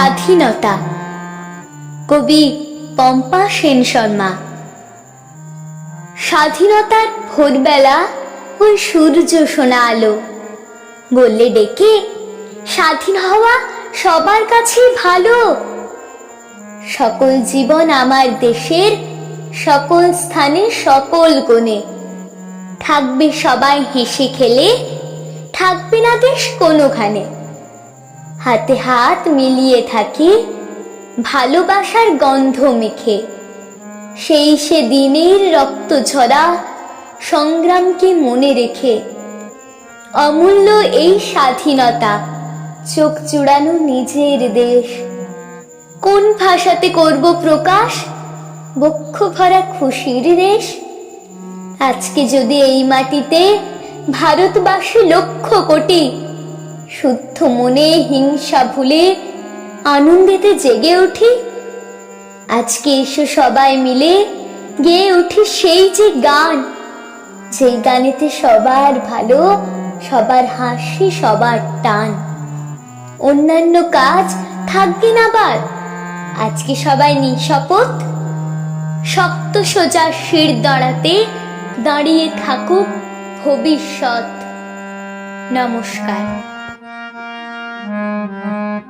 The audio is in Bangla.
স্বাধীনতা। কবি পম্পা সেন শর্মা। স্বাধীনতার ভোরবেলা ওই সূর্য সোনা আলো। বললে ডেকে স্বাধীন হওয়া সবার কাছেই ভালো। সকল জীবন আমার দেশের সকল স্থানে সকল কোণে। থাকবে সবাই হেসে খেলে, থাকবে না দেশ কোনোখানে। হাতে হাত মিলিয়ে থাকি, ভালোবাসার গন্ধ মেখে। সেই সে দিনের রক্ত ঝরা সংগ্রামকে মনে রেখে। অমূল্য এই স্বাধীনতা, চোখ চূড়ানো নিজের দেশ। কোন ভাষাতে করব প্রকাশ? বক্ষ ভরা খুশির দেশ আজকে যদি এই মাটিতে ভারতবাসী লক্ষ কোটি শুদ্ধ মনে হিংসা ভুলে আনন্দেতে জেগে উঠি। আজকে এসো সবাই মিলে গেয়ে উঠি সেই যে গান। যেই গানেতে সবার ভালো, সবার হাসি, সবার টান। অন্যান্য কাজ থাকবে না বার আজকে সবাই নিঃশপথ শক্ত সোজা শির দাঁড়াতে দাঁড়িয়ে থাকুক ভবিষ্যৎ। নমস্কার। Música